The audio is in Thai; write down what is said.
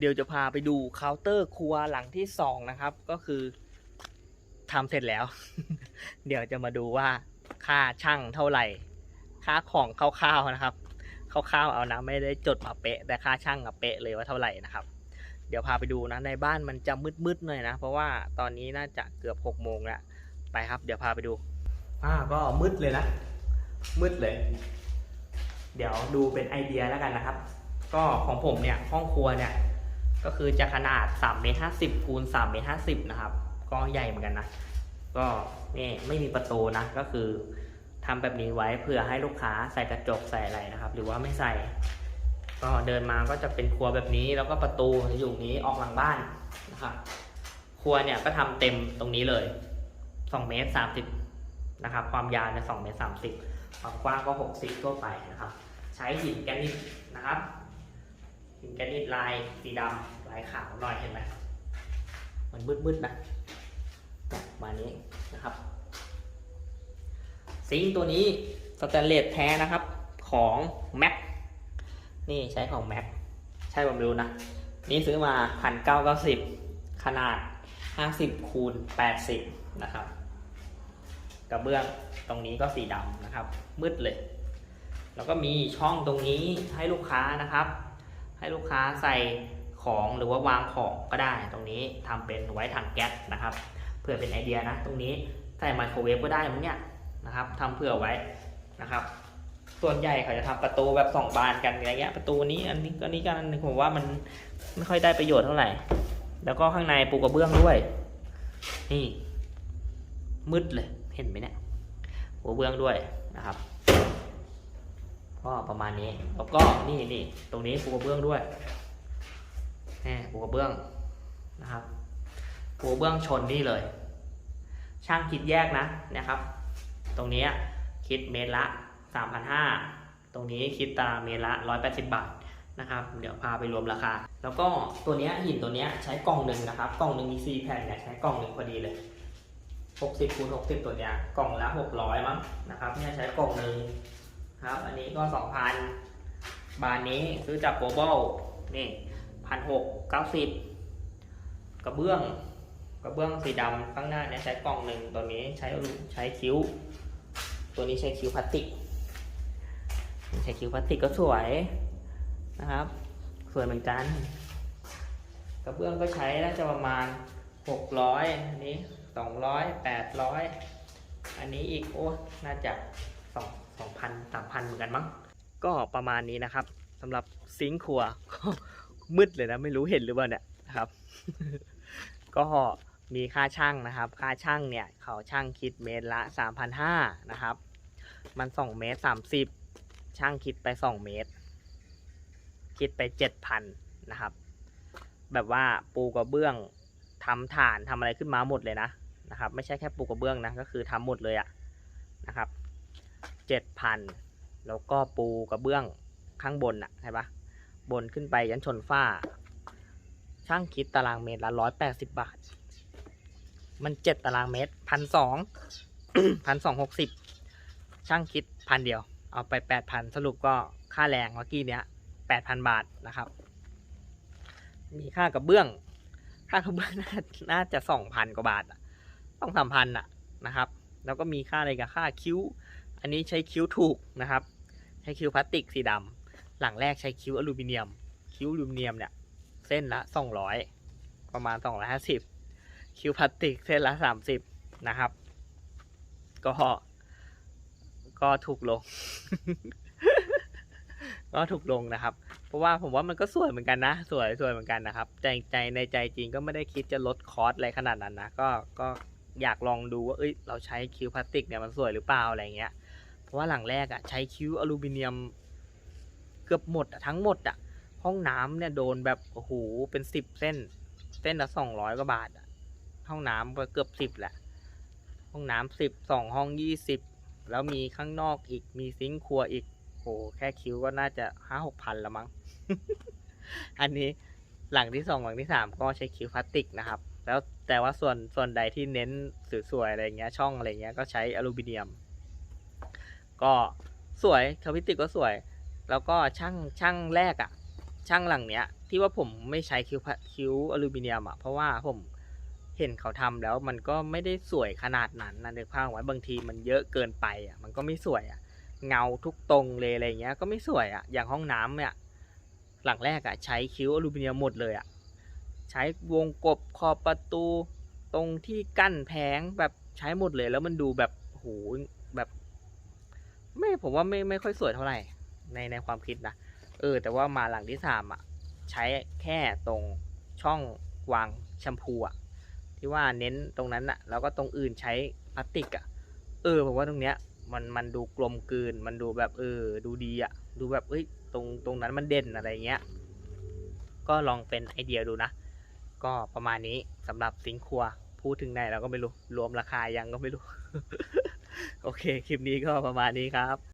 เดี๋ยวจะพาไปดูเคาน์เตอร์ครัวหลังที่สองนะครับ ก็คือทำเสร็จแล้ว เดี๋ยวจะมาดูว่าค่าช่างเท่าไหร่ ค่าของคร่าวๆนะครับคร่าวๆเอานะไม่ได้จดมาเป๊ะ แต่ค่าช่างอะเป๊ะเลยว่าเท่าไหร่นะครับ เดี๋ยวพาไปดูนะในบ้านมันจะมืดๆหน่อยนะ เพราะว่าตอนนี้น่าจะเกือบหกโมงแล้วไปครับ เดี๋ยวพาไปดูอ่าก็มืดเลยนะ มืดเลย เดี๋ยวดูเป็นไอเดียแล้วกันนะครับ ก็ของผมเนี่ยห้องครัวเนี่ย ก็คือจะขนาด3เมตร50คูณ3เมตร50นะครับ ก็ใหญ่เหมือนกันนะ ก็นี่ไม่มีประตูนะ ก็คือทำแบบนี้ไว้เพื่อให้ลูกค้าใส่กระจกใส่อะไรนะครับ หรือว่าไม่ใส่ ก็เดินมาก็จะเป็นครัวแบบนี้ แล้วก็ประตูจะอยู่นี้ออกหลังบ้านนะครับ ครัวเนี่ยก็ทำเต็มตรงนี้เลย2เมตร30นะครับ ความยาวเนี่ย2เมตร30ความกว้างก็ 60ทั่วไปนะครับ ใช้หินแกรนิตนะครับ หินแกรนิตลายสีดำลายขาวหน่อยเห็นไหมมันมืดๆนะประมานี้นะครับ ซิงตัวนี้สแตนเลสแท้นะครับของแม็กนี่ใช้ของแม็กใช่ผมรู้นะ นี่ซื้อมาพันเก้าเก้าสิบขนาดห้าสิบคูณแปดสิบนะครับ กระเบื้องตรงนี้ก็สีดำนะครับ มืดเลย แล้วก็มีช่องตรงนี้ให้ลูกค้านะครับ ให้ลูกค้าใส่ของหรือว่าวางของก็ได้ ตรงนี้ทำเป็นไว้ถังแก๊สนะครับเพื่อเป็นไอเดียนะ ตรงนี้ใส่ไมโครเวฟก็ได้มั้งเนี่ยนะครับทำเผื่อไว้นะครับ ส่วนใหญ่เขาจะทำประตูแบบสองบานกันอะไรเงี้ยประตูนี้อันนี้ก็นี้กันนึงผมว่ามันไม่ค่อยได้ประโยชน์เท่าไหร่ แล้วก็ข้างในปูกระเบื้องด้วย นี่มืดเลยเห็นไหมเนี่ยปูกระเบื้องด้วยนะครับ ก็ประมาณนี้ แล้วก็นี่นี่ตรงนี้ปูกระเบื้องด้วยแหมปูกระเบื้องนะครับปูกระเบื้องชนนี่เลย ช่างคิดแยกนะนะครับ ตรงนี้คิดเมตรละ 3,500 ตรงนี้คิดตารางเมตรละ 180 บาทนะครับ เดี๋ยวพาไปรวมราคา แล้วก็ตัวเนี้ยหินตัวเนี้ยใช้กล่องหนึ่งนะครับ กล่องหนึ่งมี4แผ่นเนี่ยใช้กล่องหนึ่งพอดีเลย 60คูณ60 ตัวเนี้ยกล่องละ 600 มั้งนะครับเนี่ยใช้กล่องหนึ่ง ครับ อันนี้ก็2,000บานนี้ซื้อจากโกลบอลนี่พันหกเก้าสิบกระเบื้องกระเบื้องสีดำข้างหน้าเนี่ยใช้กล่องหนึ่งตัวนี้ใช้ใช้คิ้ว ตัวนี้ใช้คิ้วพลาสติกใช้คิ้วพลาสติกก็สวยนะครับ สวยเหมือนกัน กระเบื้องก็ใช้น่าจะประมาณหกร้อยอันนี้สองร้อยแปดร้อยอันนี้อีกโอ้น่าจะสอง สองพันสามพันเหมือนกันมั้ง ก็ประมาณนี้นะครับสำหรับซิงค์ครัวมืดเลยนะไม่รู้เห็นหรือเปล่าเนี่ยนะครับ ก็มีค่าช่างนะครับ ค่าช่างเนี่ยเขาช่างคิดเมตรละ 3,500นะครับ มัน 2 เมตร 30 ช่างคิดไป 2 เมตร คิดไป 7,000นะครับ แบบว่าปูกระเบื้องทำฐานทำอะไรขึ้นมาหมดเลยนะนะครับ ไม่ใช่แค่ปูกระเบื้องนะก็คือทำหมดเลยอะนะครับ 7,000แล้วก็ปูกระเบื้องข้างบนอะใช่ปะบนขึ้นไปยันชนฝ้า ช่างคิดตารางเมตรละร้อยแปดสิบบาท มันเจ็ดตารางเมตรพันสองพันสองหกสิบช่างคิดพันเดียว เอาไปแปดพันสรุปก็ค่าแรงเมื่อกี้เนี้ยแปดพันบาทนะครับ มีค่ากระเบื้อง ค่ากระเบื้องน่าจะสองพันกว่าบาทต้องสามพันอะนะครับ แล้วก็มีค่าอะไรกับค่าคิ้ว อันนี้ใช้คิ้วถูกนะครับ ใช้คิ้วพลาสติกสีดำหลังแรกใช้คิ้วอลูมิเนียม คิ้วอลูมิเนียมเนี่ย เส้นละสองร้อยประมาณสองร้อยห้าสิบคิวพลาสติกเส้นละสามสิบนะครับ ก็ ก็ถูกลง ก็ถูกลงนะครับ เพราะว่าผมว่ามันก็สวยเหมือนกันนะ สวยสวยเหมือนกันนะครับ ใจใจในใจจริงก็ไม่ได้คิดจะลดคอสอะไรขนาดนั้นนะ ก็ก็อยากลองดูว่า เอ้ย เราใช้คิวพลาสติกเนี่ยมันสวยหรือเปล่าอะไรเงี้ย เพราะว่าหลังแรกอะ่ะใช้คิ้วอลูมิเนียมเกือบหมดอะทั้งหมดอะห้องน้ำเนี่ยโดนแบบโอ้โหเป็นสิบเส้น เส้นละสองร้อยกว่าบาทอะห้องน้ำก็เกือบสิบแหละห้องน้ำสิบสองห้องยี่สิบแล้วมีข้างนอกอีกมีซิงค์ครัวอีกโหแค่คิ้วก็น่าจะห้าหกพันละมั้ง อันนี้หลังที่สองหลังที่สามก็ใช้คิ้วพลาสติกนะครับ แล้วแต่ว่าส่วนส่วนใดที่เน้นสวยๆอะไรเงี้ยช่องอะไรเงี้ยก็ใช้อลูมิเนียม ก็สวยคาพิติกก็สวย แล้วก็ช่างช่างแรกอะ่ะ ช่างหลังเนี้ย ที่ว่าผมไม่ใช้คิ้วพะคิ้วอลูมิเนียมอะเพราะว่าผมเห็นเขาทำแล้วมันก็ไม่ได้สวยขนาดนั้นนะนึกภาพไว้บางทีมันเยอะเกินไปอะมันก็ไม่สวยอะเงาทุกตรงเลยอะไรเงี้ยก็ไม่สวยอะอย่างห้องน้ำเนี่ยหลังแรกอะใช้คิ้วอลูมิเนียมหมดเลยอะใช้วงกบขอบประตู ตรงที่กั้นแผงแบบใช้หมดเลยแล้วมันดูแบบโหแบบ ไม่ผมว่าไม่ไม่ค่อยสวยเท่าไหร่ในในความคิดนะเออ แต่ว่ามาหลังที่สามอะ ใช้แค่ตรงช่องวางแชมพูอะที่ว่าเน้นตรงนั้นอะ แล้วก็ตรงอื่นใช้พลาสติกอะ เออผมว่าตรงเนี้ย มันมันดูกลมกลืน มันดูแบบเออ ดูดีอะ ดูแบบเอ้ยตรงตรงนั้นมันเด่นอะไรเงี้ย ก็ลองเป็นไอเดียดูนะ ก็ประมาณนี้สำหรับสิงครัวพูดถึงไหนเราก็ไม่รู้ รวมราคายังก็ไม่รู้ โอเค คลิปนี้ก็ประมาณนี้ครับ